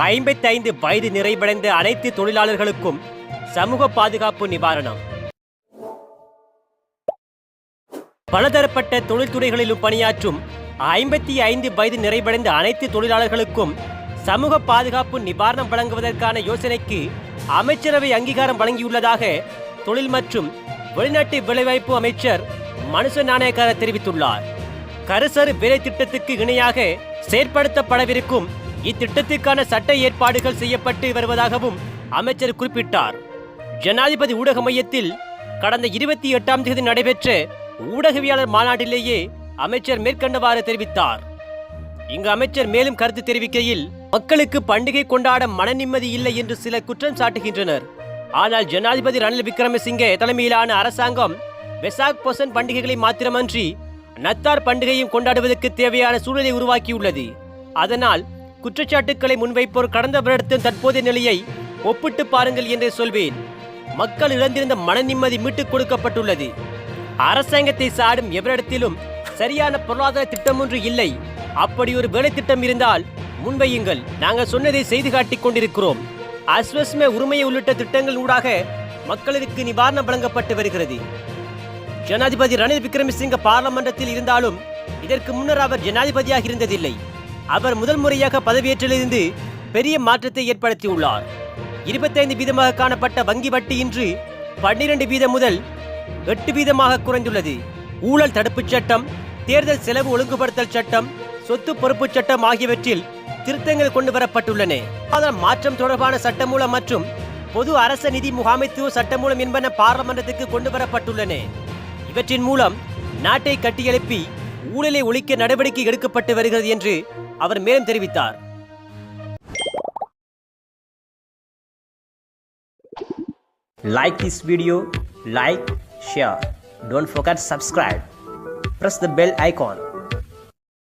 ஐம்பத்தைந்து வயது நிறைவடைந்த அனைத்து தொழிலாளர்களுக்கும் சமூக பாதுகாப்பு நிவாரணம். பலதரப்பட்ட தொழில்துறைகளிலும் பணியாற்றும் ஐம்பத்தி ஐந்து வயது நிறைவடைந்த அனைத்து தொழிலாளர்களுக்கும் சமூக பாதுகாப்பு நிவாரணம் வழங்குவதற்கான யோசனைக்கு அமைச்சரவை அங்கீகாரம் வழங்கியுள்ளதாக தொழில் மற்றும் வெளிநாட்டு வேலைவாய்ப்பு அமைச்சர் மனுஷ நாணயக்கார தெரிவித்துள்ளார். கருசரு வேலை திட்டத்துக்கு இணையாக செயற்படுத்தப்படவிருக்கும் இத்திட்டத்திற்கான சட்ட ஏற்பாடுகள் செய்யப்பட்டு வருவதாகவும் அமைச்சர் குறிப்பிட்டார். ஜனாதிபதி ஊடக மையத்தில் கடந்த இருபத்தி எட்டாம் தேதி நடைபெற்ற ஊடகவியாளர் மாநாட்டிலேயே அமைச்சர் மேற்கண்டவாறு தெரிவித்தார். இங்கு அமைச்சர் மேலும் கருத்து தெரிவிக்கையில் மக்களுக்கு பண்டிகை கொண்டாட மன நிம்மதி இல்லை என்று சிலர் குற்றம் சாட்டுகின்றனர். ஆனால் ஜனாதிபதி ரணில் விக்ரமசிங்கே தலைமையிலான அரசாங்கம் வெசாக் பொசன் பண்டிகைகளை மாத்திரமன்றி நத்தார் பண்டிகையும் கொண்டாடுவதற்கு தேவையான சூழலை உருவாக்கியுள்ளது. அதனால் குற்றச்சாட்டுக்களை முன்வைப்போர் கடந்த வருடத்தின் தற்போதைய நிலையை ஒப்பிட்டு பாருங்கள் என்றே சொல்வேன். மக்கள் இழந்திருந்த மன நிம்மதி மீட்டுக் கொடுக்கப்பட்டுள்ளது. அரசாங்கத்தை சாடும் எவரிடத்திலும் சரியான பொருளாதார திட்டம் ஒன்று இல்லை. அப்படி ஒரு வேலை திட்டம் இருந்தால் முன்வையுங்கள். நாங்கள் சொன்னதை செய்து காட்டிக் கொண்டிருக்கிறோம். அஸ்வஸ்ம உரிமையை உள்ளிட்ட திட்டங்கள் ஊடாக மக்களுக்கு நிவாரணம் வழங்கப்பட்டு வருகிறது. ஜனாதிபதி ரணில் விக்ரமசிங்க பாராளுமன்றத்தில் இருந்தாலும் இதற்கு முன்னர் அவர் ஜனாதிபதியாக இருந்ததில்லை. அவர் முதல் முறையாக பதவியேற்றிலிருந்து பெரிய மாற்றத்தை ஏற்படுத்தியுள்ளார். இருபத்தைந்து வீதமாக காணப்பட்ட வங்கி வட்டி இன்று பன்னிரண்டு வீதம் முதல் எட்டு வீதமாக குறைந்துள்ளது. ஊழல் தடுப்புச் சட்டம் தேர்தல் செலவு ஒழுங்குபடுத்தல் சட்டம் சொத்து பொறுப்பு சட்டம் ஆகியவற்றில் திருத்தங்கள் கொண்டு வரப்பட்டுள்ளன அதன் மாற்றம் தொடர்பான சட்டமூலம் மற்றும் பொது அரச நிதி முகாமைத்துவ சட்டமூலம் என்பன பாராளுமன்றத்துக்கு கொண்டு வரப்பட்டுள்ளன இவற்றின் மூலம் நாட்டை கட்டியெழுப்பி ஊழலை ஒழிக்க நடவடிக்கை எடுக்கப்பட்டு வருகிறது என்று அவர் மேலும் தெரிவித்தார் Like this video, like, share. Don't forget subscribe. Press the bell icon